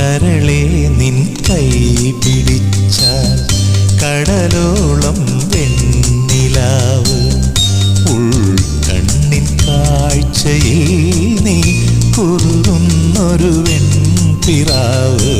കരളെ നിൻ കൈ പിടിച്ചാൽ കടലോളം വെണ്ണിലാവ്. ഉൾക്കണ്ണിൻ കാഴ്ചയിൽ നീ കുറുന്നൊരു വെൺപിറാവ്.